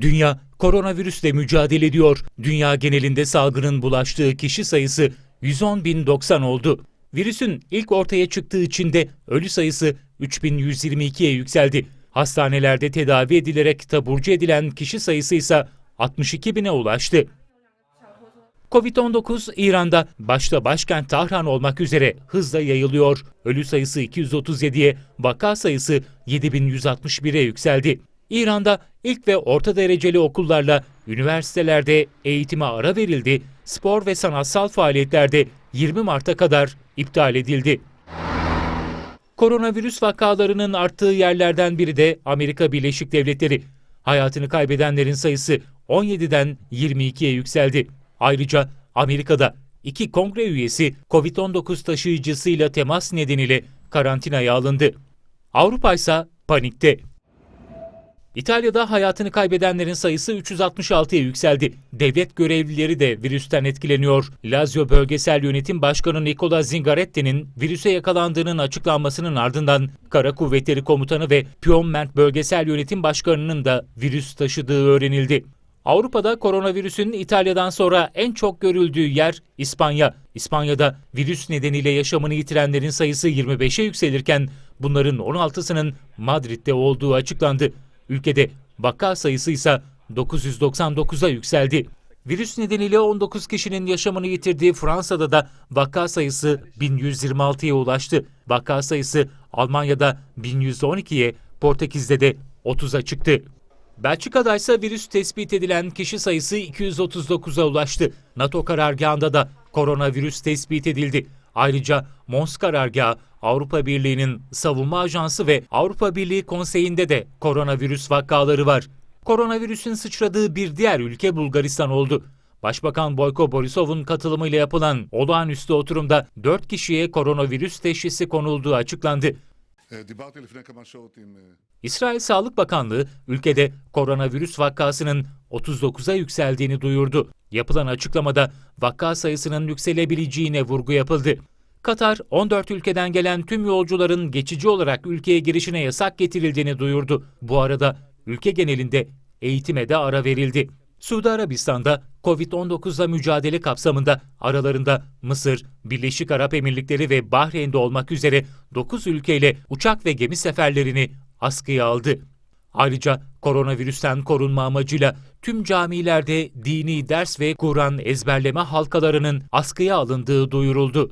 Dünya koronavirüsle mücadele ediyor. Dünya genelinde salgının bulaştığı kişi sayısı 110.090 oldu. Virüsün ilk ortaya çıktığı Çin'de ölü sayısı 3122'ye yükseldi. Hastanelerde tedavi edilerek taburcu edilen kişi sayısı ise 62 bine ulaştı. Covid-19 İran'da başta başkent Tahran olmak üzere hızla yayılıyor. Ölü sayısı 237'ye, vaka sayısı 7161'e yükseldi. İran'da ilk ve orta dereceli okullarla üniversitelerde eğitime ara verildi. Spor ve sanatsal faaliyetlerde 20 Mart'a kadar iptal edildi. Koronavirüs vakalarının arttığı yerlerden biri de Amerika Birleşik Devletleri. Hayatını kaybedenlerin sayısı 17'den 22'ye yükseldi. Ayrıca Amerika'da iki kongre üyesi COVID-19 taşıyıcısıyla temas nedeniyle karantinaya alındı. Avrupa ise panikte. İtalya'da hayatını kaybedenlerin sayısı 366'ya yükseldi. Devlet görevlileri de virüsten etkileniyor. Lazio Bölgesel Yönetim Başkanı Nicola Zingaretti'nin virüse yakalandığının açıklanmasının ardından Kara Kuvvetleri Komutanı ve Piemonte Bölgesel Yönetim Başkanı'nın da virüs taşıdığı öğrenildi. Avrupa'da koronavirüsün İtalya'dan sonra en çok görüldüğü yer İspanya. İspanya'da virüs nedeniyle yaşamını yitirenlerin sayısı 25'e yükselirken bunların 16'sının Madrid'de olduğu açıklandı. Ülkede vaka sayısı ise 999'a yükseldi. Virüs nedeniyle 19 kişinin yaşamını yitirdiği Fransa'da da vaka sayısı 1126'ya ulaştü. Vaka sayısı Almanya'da 1112'ye, Portekiz'de de 30'a çıktı. Belçika'da ise virüs tespit edilen kişi sayısı 239'a ulaştı. NATO karargahında da koronavirüs tespit edildi. Ayrıca Mons karargahı, Avrupa Birliği'nin savunma ajansı ve Avrupa Birliği Konseyi'nde de koronavirüs vakaları var. Koronavirüsün sıçradığı bir diğer ülke Bulgaristan oldu. Başbakan Boyko Borisov'un katılımıyla yapılan olağanüstü oturumda 4 kişiye koronavirüs teşhisi konulduğu açıklandı. İsrail Sağlık Bakanlığı ülkede koronavirüs vakasının 39'a yükseldiğini duyurdu. Yapılan açıklamada vaka sayısının yükselebileceğine vurgu yapıldı. Katar, 14 ülkeden gelen tüm yolcuların geçici olarak ülkeye girişine yasak getirildiğini duyurdu. Bu arada ülke genelinde eğitime de ara verildi. Suudi Arabistan'da Covid-19'la mücadele kapsamında aralarında Mısır, Birleşik Arap Emirlikleri ve Bahreyn'de olmak üzere 9 ülkeyle uçak ve gemi seferlerini askıya aldı. Ayrıca koronavirüsten korunma amacıyla tüm camilerde dini ders ve Kur'an ezberleme halkalarının askıya alındığı duyuruldu.